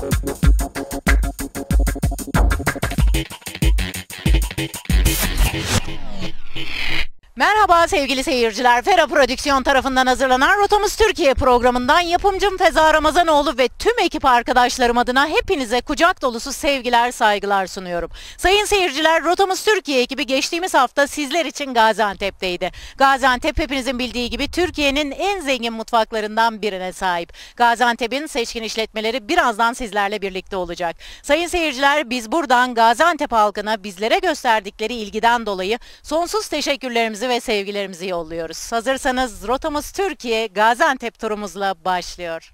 Thank you. Merhaba sevgili seyirciler. Fera Prodüksiyon tarafından hazırlanan Rotamız Türkiye programından yapımcım Feza Ramazanoğlu ve tüm ekip arkadaşlarım adına hepinize kucak dolusu sevgiler, saygılar sunuyorum. Sayın seyirciler, Rotamız Türkiye ekibi geçtiğimiz hafta sizler için Gaziantep'teydi. Gaziantep hepinizin bildiği gibi Türkiye'nin en zengin mutfaklarından birine sahip. Gaziantep'in seçkin işletmeleri birazdan sizlerle birlikte olacak. Sayın seyirciler, biz buradan Gaziantep halkına bizlere gösterdikleri ilgiden dolayı sonsuz teşekkürlerimizi ve sevgilerimizi yolluyoruz. Hazırsanız rotamız Türkiye Gaziantep turumuzla başlıyor.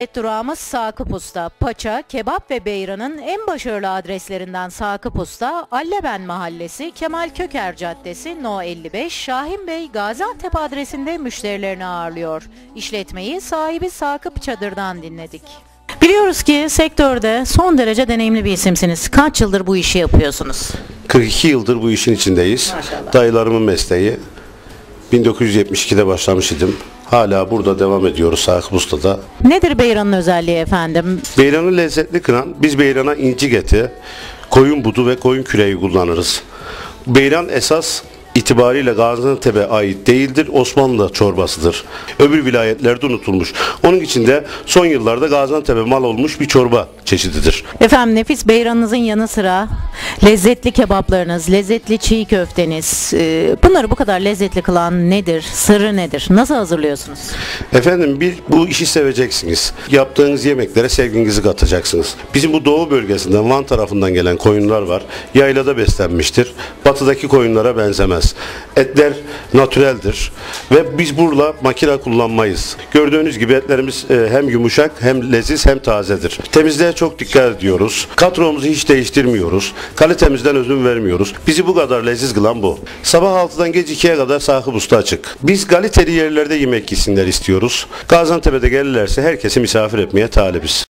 Evet, durağımız Sakıp Usta. Paça, kebap ve beyranın en başarılı adreslerinden Sakıp Usta, Alleben Mahallesi, Kemal Köker Caddesi, No 55, Şahin Bey, Gaziantep adresinde müşterilerini ağırlıyor. İşletmeyi sahibi Sakıp Çadır'dan dinledik. Biliyoruz ki sektörde son derece deneyimli bir isimsiniz. Kaç yıldır bu işi yapıyorsunuz? 42 yıldır bu işin içindeyiz. Maşallah. Dayılarımın mesleği. 1972'de başlamış idim. Hala burada devam ediyoruz Sakıp Usta'da. Nedir beyranın özelliği efendim? Beyranı lezzetli kıran, biz beyrana incik eti, koyun budu ve koyun küreği kullanırız. Beyran esas itibariyle Gaziantep'e ait değildir, Osmanlı çorbasıdır. Öbür vilayetlerde unutulmuş. Onun için de son yıllarda Gaziantep'e mal olmuş bir çorba çeşididir. Efendim nefis beyranınızın yanı sıra lezzetli kebaplarınız, lezzetli çiğ köfteniz, e, bunları bu kadar lezzetli kılan nedir? Sırrı nedir? Nasıl hazırlıyorsunuz? Efendim bir bu işi seveceksiniz. Yaptığınız yemeklere sevginizi katacaksınız. Bizim bu doğu bölgesinden Van tarafından gelen koyunlar var. Yaylada beslenmiştir. Batıdaki koyunlara benzemez. Etler natüreldir ve biz burada makine kullanmayız. Gördüğünüz gibi etlerimiz e, hem yumuşak hem leziz hem tazedir. Temizliğe çok dikkat ediyoruz. Kadromuzu hiç değiştirmiyoruz. Kalitemizden ödün vermiyoruz. Bizi bu kadar leziz kılan bu. Sabah 6'dan gece 2'ye kadar Sakıp Usta açık. Biz kaliteli yerlerde yemek yesinler istiyoruz. Gaziantep'e de gelirlerse herkesi misafir etmeye talibiz.